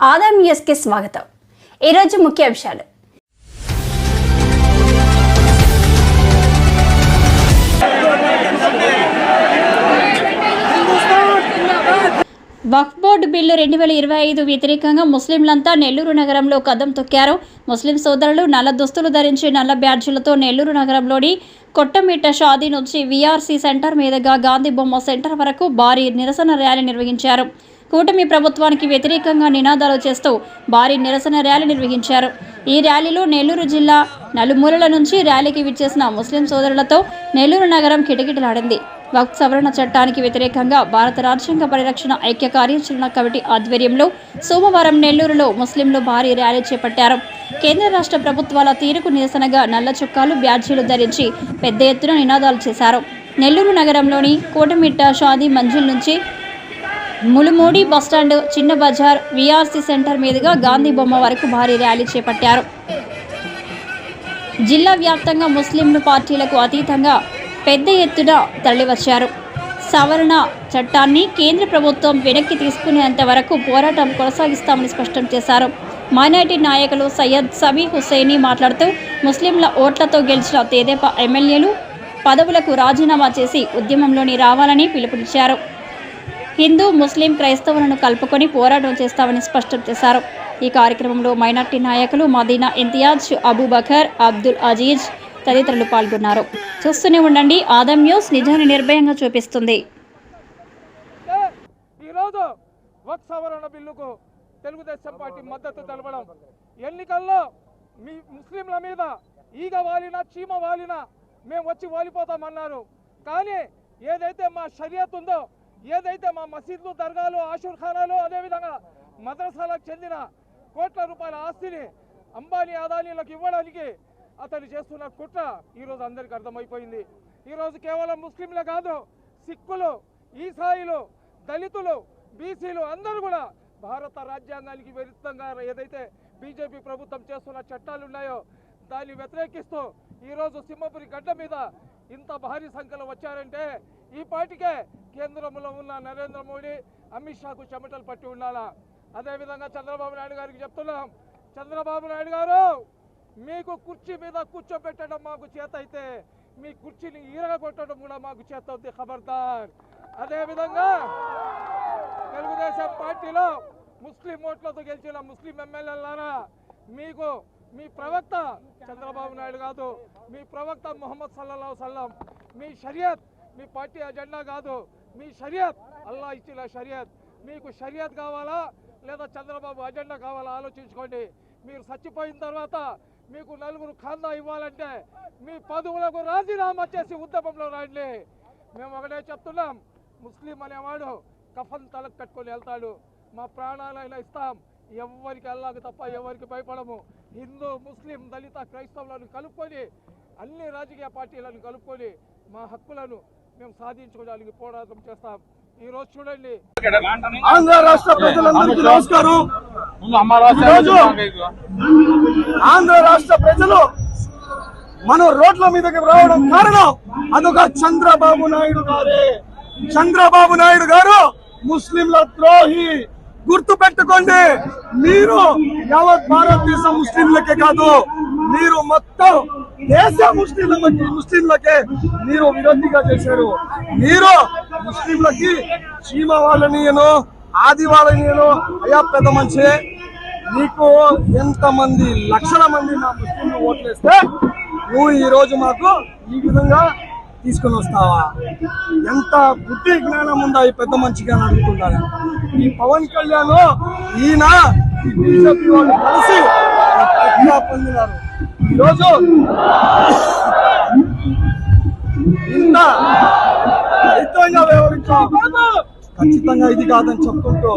ఆదాం న్యూస్కి స్వాగతం. ఈరోజు ముఖ్యాంశాలు వక్ఫ్ బోర్డు బిల్లు రెండు వేల ఇరవై ఐదు వ్యతిరేకంగా ముస్లింలంతా నెల్లూరు నగరంలో కదం తొక్కారు. ముస్లిం సోదరులు నల్ల దుస్తులు ధరించి నల్ల బ్యాడ్జీలతో నెల్లూరు నగరంలోని కొట్టమిట్ట షాదీ నుంచి వీఆర్సీ సెంటర్ మీదుగా గాంధీ బొమ్మ సెంటర్ వరకు భారీ నిరసన ర్యాలీ నిర్వహించారు. కూటమి ప్రభుత్వానికి వ్యతిరేకంగా నినాదాలు చేస్తూ భారీ నిరసన ర్యాలీ నిర్వహించారు. ఈ ర్యాలీలో నెల్లూరు జిల్లా నలుమూలల నుంచి ర్యాలీకి విచ్చేసిన ముస్లిం సోదరులతో నెల్లూరు నగరం కిటకిటలాడింది. వక్ఫ్ సవరణ చట్టానికి వ్యతిరేకంగా భారత రాజ్యాంగ పరిరక్షణ ఐక్య కార్యాచరణ కమిటీ ఆధ్వర్యంలో సోమవారం నెల్లూరులో ముస్లింలు భారీ ర్యాలీ చేపట్టారు. కేంద్ర రాష్ట్ర ప్రభుత్వాల తీరుకు నిరసనగా నల్ల చుక్కాలు బ్యాడ్జీలు ధరించి పెద్ద ఎత్తున నినాదాలు చేశారు. నెల్లూరు నగరంలోని కోటమిట్ట షాది మంజిల్ నుంచి ములుమూడి బస్టాండ్ చిన్న బజార్ వీఆర్సీ సెంటర్ మీదుగా గాంధీ బొమ్మ వరకు భారీ ర్యాలీ చేపట్టారు. జిల్లా వ్యాప్తంగా ముస్లింలు పార్టీలకు అతీతంగా పెద్ద ఎత్తున తరలివచ్చారు. సవరణ చట్టాన్ని కేంద్ర ప్రభుత్వం వెనక్కి తీసుకునేంత వరకు పోరాటం కొనసాగిస్తామని స్పష్టం చేశారు. మైనార్టీ నాయకులు సయ్యద్ సబీ హుస్సేని మాట్లాడుతూ ముస్లింల ఓట్లతో గెలిచిన తేదేపా ఎమ్మెల్యేలు పదవులకు రాజీనామా చేసి ఉద్యమంలోని రావాలని పిలుపునిచ్చారు. హిందూ ముస్లిం క్రైస్తవులను కలుపుకొని పోరాటం చేస్తామని స్పష్టం చేశారు. ఈ కార్యక్రమంలో మైనార్టీ నాయకులు మదీనా ఇంతియాజ్ అబూబకర్ అబ్దుల్ అజీజ్ తదితరులు పాల్గొన్నారు. చూస్తూనే ఉండండి ఆదం న్యూస్ నిజాన్ని నిర్భయంగా చూపిస్తుంది. ఈరోజు వక్ సవరణ బిల్లుకు తెలుగుదేశం పార్టీ మద్దతు తెలపడం. ఎన్నికల్లో మీ ముస్లింల మీద ఈగ వాలిన చీమ వాలిన మేము వచ్చి వాలిపోతామన్నారు. కానీ ఏదైతే మా షరియత్ ఉందో ఏదైతే మా మసీదులు దర్గాలు ఆషూర్ ఖానాలు అదేవిధంగా మద్రసాలకు చెందిన కోట్ల రూపాయల ఆస్తిని అంబానీ అదానీలకు ఇవ్వడానికి అతను చేస్తున్న కుట్ర ఈరోజు అందరికీ అర్థమైపోయింది. ఈరోజు కేవలం ముస్లింలే కాదు సిక్కులు ఈసాయిలు దళితులు బీసీలు అందరూ కూడా భారత రాజ్యాంగానికి విరుద్ధంగా ఏదైతే బీజేపీ ప్రభుత్వం చేస్తున్న చట్టాలు ఉన్నాయో దాన్ని వ్యతిరేకిస్తూ ఈరోజు సింహపురి గడ్డ మీద ఇంత భారీ సంఖ్యలో వచ్చారంటే ఈ పాటికే కేంద్రంలో ఉన్న నరేంద్ర మోడీ అమిత్ షాకు చెమటలు పట్టి ఉండాలా? అదేవిధంగా చంద్రబాబు నాయుడు గారికి చెప్తున్నాం. చంద్రబాబు నాయుడు గారు మీకు కుర్చీ మీద కూర్చోబెట్టడం మాకు చేత అయితే మీ కుర్చీని ఈరగొట్టడం కూడా మాకు చేత అవుతుంది ఖబర్దార్. అదేవిధంగా తెలుగుదేశం పార్టీలో ముస్లిం ఓట్లతో గెలిచిన ముస్లిం ఎమ్మెల్యేలారా మీకు మీ ప్రవక్త చంద్రబాబు నాయుడు కాదు. మీ ప్రవక్త మొహమ్మద్ సల్లల్లాహు సల్లం మీ షరియత్ మీ పార్టీ అజెండా కాదు. మీ షరియత్ అల్లా ఇచ్చిన షరియత్. మీకు షరియత్ కావాలా లేదా చంద్రబాబు అజెండా కావాలా ఆలోచించుకోండి. మీరు చచ్చిపోయిన తర్వాత మీకు నలుగురు ఖాందా ఇవ్వాలంటే మీ పదవులకు రాజీనామా చేసి ఉద్యమంలో రండి మేము ఒకటే చెప్తున్నాం ముస్లిం అనేవాడు కఫన్ తలకు కట్టుకొని వెళ్తాడు. మా ప్రాణాలైనా ఇస్తాం. ఎవరికి అల్లాకు తప్ప ఎవరికి భయపడము. హిందూ ముస్లిం దళిత క్రైస్తవులను కలుపుకొని అన్ని రాజకీయ పార్టీలను కలుపుకొని మా హక్కులను మేము సాధించుకోవడానికి పోరాటం చేస్తాం. ఈ రోజు చూడండి. ఆంధ్ర రాష్ట్ర ప్రజలందరికీ నమస్కారం. ఈరోజు ఆంధ్ర రాష్ట్ర ప్రజలు మనం రోడ్ల మీదకి రావడం కారణం అదొక చంద్రబాబు నాయుడు గారే. చంద్రబాబు నాయుడు గారు ముస్లింల ద్రోహి. గుర్తు పెట్టుకోండి మీరు యావత్ భారతదేశం ముస్లింలకే కాదు మీరు మొత్తం దేశ ముస్లింలకి ముస్లింలకే మీరు విరోధిగా చేశారు. మీరు ముస్లింలకి చీమ వాళ్ళనియను ఆది వాళ్ళనియను అయ్యా పెద్ద మంచి నీకు ఎంతమంది లక్షల మంది మా ముస్లింలు ఓట్లేస్తే నువ్వు ఈరోజు మాకు ఈ విధంగా తీసుకుని వస్తావా? ఎంత బుద్ధి జ్ఞానం ఉందా ఈ పెద్ద మంచిగా అని అడుగుతున్నాను ఈ పవన్ కళ్యాణ్ ఈయన బీజేపీ వాళ్ళు కలిసి పొందినారు. ఈరోజు ఇంత దరిద్రంగా వ్యవహరించాం. ఖచ్చితంగా ఇది కాదని చెప్పుకుంటూ